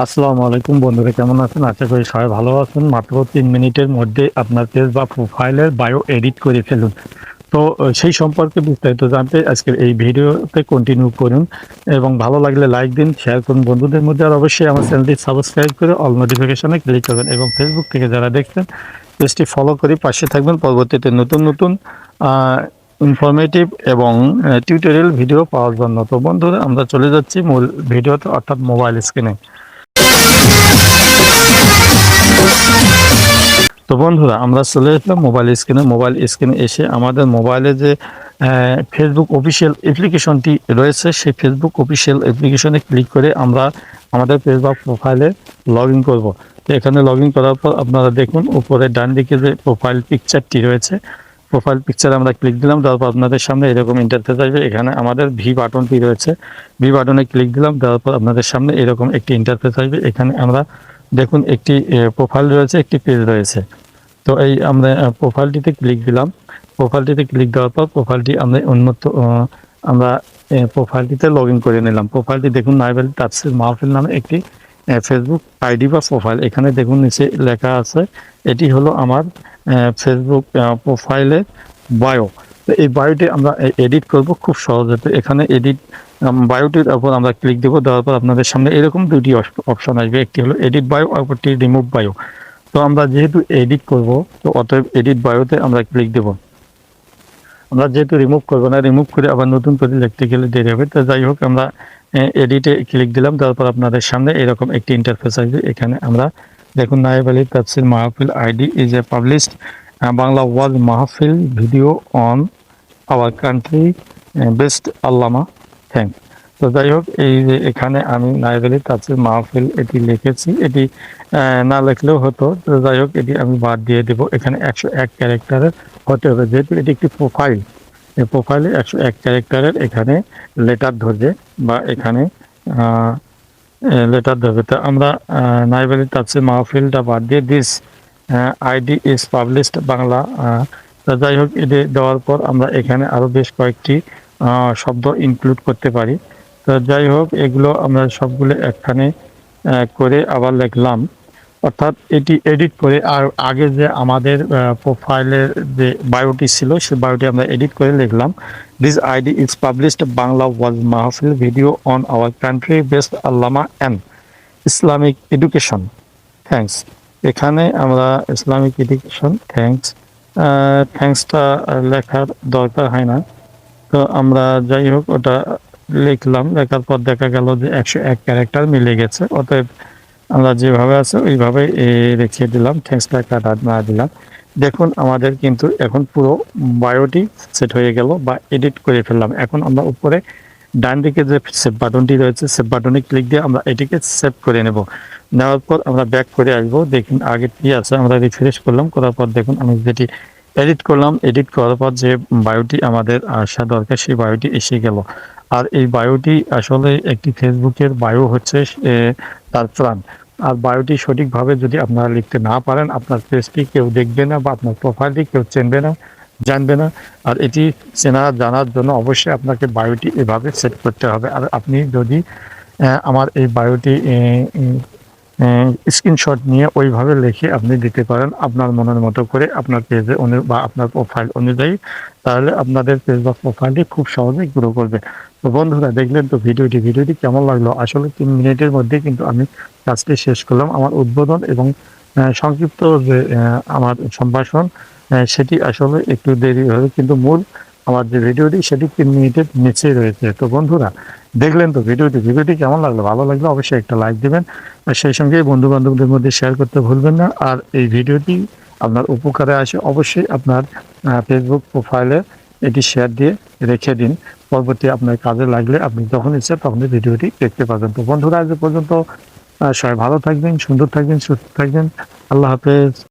আসসালামু আলাইকুম বন্ধুরা, কেমন আছেন? আশা করি সবাই ভালো আছেন। মাত্র তিন মিনিটের মধ্যে আপনার পেজ বা প্রোফাইলের বায়ো এডিট করে ফেলুন। তো সেই সম্পর্কে বিস্তারিত জানতে আজকের এই ভিডিওতে কন্টিনিউ করুন এবং ভালো লাগলে লাইক দিন শেয়ার করুন বন্ধুদের মধ্যে, আর অবশ্যই আমার চ্যানেলটি সাবস্ক্রাইব করে অল নোটিফিকেশনে ক্লিক করবেন এবং ফেসবুক থেকে যারা দেখছেন পেজটি ফলো করে পাশে থাকবেন। পরবর্তীতে নতুন নতুন ইনফরমেটিভ এবং টিউটোরিয়াল ভিডিও পাওয়ার জন্য। তো বন্ধুরা, আমরা চলে যাচ্ছি মূল ভিডিওতে অর্থাৎ মোবাইল স্ক্রিনে তো বন্ধুরা, আমরা চলে আসলাম মোবাইল স্ক্রিনে মোবাইল স্ক্রিনে এসে আমাদের মোবাইলে যে ফেসবুক অফিসিয়াল অ্যাপ্লিকেশনটি রয়েছে, সেই ফেসবুক অফিসিয়াল অ্যাপ্লিকেশনে ক্লিক করে আমরা আমাদের ফেসবুক প্রোফাইলে লগ ইন করব। তো এখানে লগ ইন করার পর আপনারা দেখুন, উপরে ডান দিকে যে প্রোফাইল পিকচারটি রয়েছে প্রোফাইল পিকচারে আমরা ক্লিক দিলাম তারপর আপনাদের সামনে এরকম ইন্টারফেস আসবে। এখানে আমাদের ভি বাটনটি রয়েছে। ভি বাটনে ক্লিক দিলাম তারপর আপনাদের সামনে এরকম একটি ইন্টারফেস আসবে। এখানে আমরা দেখুন একটি প্রোফাইল রয়েছে একটি পেজ রয়েছে। তো এই আমরা প্রোফাইলটিতে ক্লিক দিলাম। প্রোফাইলটিতে ক্লিক দেওয়ার পর প্রোফাইলটি আমরা আহ, আমরা প্রোফাইলটিতে লগ ইন করে নিলাম। প্রোফাইলটি দেখুন নাইবেল তাফসির মাহফিল নামে একটি ফেসবুক আইডি বা প্রোফাইল এখানে দেখুন নিচে লেখা আছে এটি হলো আমার ফেসবুক প্রোফাইলের বায়ো এই বায়োটি আমরা এডিট করব খুব সহজে তো এখানে এডিট বায়োটির উপর আমরা ক্লিক দেবো, দেওয়ার পর আপনাদের সামনে এরকম দুটি অপশন আসবে। একটি হলো এডিট বায়ো অপরটি রিমুভ বায়ো। তো আমরা যেহেতু এডিট করব, তো অতএব এডিট বায়োতে আমরা ক্লিক দেব। আমরা যেহেতু রিমুভ করব না, রিমুভ করে আবার নতুন করে লিখতে গেলে দেরি হবে। তো যাই হোক, আমরা এডিটে ক্লিক দিলাম তারপর আপনাদের সামনে এরকম একটি ইন্টারফেস আসবে। এখানে আমরা দেখুন নায়েব আলী তাফসির মাহফিল ID is a published Bangla ওয়াজ মাহফিল video on our country best Allama thank তো যাই হোক, এই যে এখানে আমি নায়েব আলী তাফসির মাহফিল এটি লিখেছি। এটি না লিখলেও হতো। তো যাই হোক, এটি আমি বাদ দিয়ে দেব। এখানে একশো এক ক্যারেক্টারের হতে হবে। যেহেতু এটি একটি প্রোফাইল এই প্রোফাইলে একশো এক ক্যারেক্টারের এখানে লেটার ধরবে বা এখানে লেটার ধরবে। তো আমরা নাইবালি তাফসির মাহফিলটা বাদ দিয়ে this ID is published Bangla যাই হোক, এটি দেওয়ার পর আমরা এখানে আরও বেশ কয়েকটি শব্দ ইনক্লুড করতে পারি। তো যাই হোক, এগুলো আমরা সবগুলো একখানে করে আবার লিখলাম। অর্থাৎ এটি এডিট করে, আর আগে যে আমাদের প্রোফাইলের যে বায়োটি ছিল, সেই বায়োটি আমরা এডিট করে লিখলাম। This ID is published Bangla ওয়াজ মাহফিল video on our country best Allama and Islamic education thanks এখানে আমরা ইসলামিক এডুকেশন থ্যাঙ্কস থ্যাঙ্কসটা লেখার দরকার হয় না। তো আমরা যাই হোক, ওটা লিখলাম। লেখার পর দেখা গেল যে একশো এক ক্যারেক্টার মিলে গেছে। অতএব আমরা যেভাবে আছে ওইভাবে রেখে দিলাম। থ্যাঙ্কস লেখাটা না দিলাম। দেখুন, আমাদের কিন্তু এখন পুরো বায়োটি সেট হয়ে গেল বা এডিট করে ফেললাম। এখন আমরা উপরে ডান দিকে যে সেভ বাটনটি রয়েছে সেভ বাটনে ক্লিক দিয়ে আমরা এটিকে সেভ করে নেব। নেওয়ার পর আমরা ব্যাক করে আসব। দেখুন, আগে কি আছে, আমরা রিফ্রেশ করলাম, করার পর দেখুন, আমি যেটি এডিট করলাম এডিট করার পর যে বায়োটি আমাদের আসা দরকার, সেই বায়োটি এসে গেল। আর এই বায়োটি আসলে একটি ফেসবুকের বায়ো হচ্ছে তার প্রাণ। আর বায়োটি সঠিকভাবে যদি আপনারা লিখতে না পারেন, আপনার পেজটি কেউ দেখবে না বা আপনার প্রোফাইলটি কেউ চিনবে না, জানবে না। আর এটি চেনা, জানার জন্য অবশ্যই আপনাকে বায়োটি এভাবে সেট করতে হবে। আর আপনি যদি আমার এই বায়োটি স্ক্রিনশট নিয়ে ওইভাবে লিখে আপনি দিতে পারেন আপনার মনের মতো করে আপনার পেজে বা আপনার প্রোফাইল অনুযায়ী। তাহলে আপনাদের পেজ বা প্রোফাইলটি খুব সহজেই গ্রো করবে। তো বন্ধুরা, দেখলেন তো ভিডিওটি। ভিডিওটি কেমন লাগল? আসলে তিন মিনিটের মধ্যে কিন্তু আমি কাজটি শেষ করলাম। আমার উদ্বোধন এবং সংক্ষিপ্ত যে আমার সম্ভাষণ সেটি আসলে একটু দেরি হবে কিন্তু মূল আমার যে ভিডিওটি সেটি তিন মিনিটের নিচে রয়েছে। তো বন্ধুরা, দেখলেন তো ভিডিওটি। ভিডিওটি কেমন লাগল? ভালো লাগল অবশ্যই একটা লাইক দিবেন। আর সেই সঙ্গে বন্ধু বান্ধবদের মধ্যে শেয়ার করতে ভুলবেন না। আর এই ভিডিওটি আপনার উপকারে আসে, অবশ্যই আপনার ফেসবুক প্রোফাইলে এটি শেয়ার দিয়ে রেখে দিন। পরবর্তী আপনার কাজে লাগলে আপনি যখন ইচ্ছে তখনই ভিডিওটি দেখতে পাবেন। তো বন্ধুরা, আজ পর্যন্ত সবাই ভালো থাকবেন, সুন্দর থাকবেন, সুস্থ থাকবেন। আল্লাহ হাফেজ।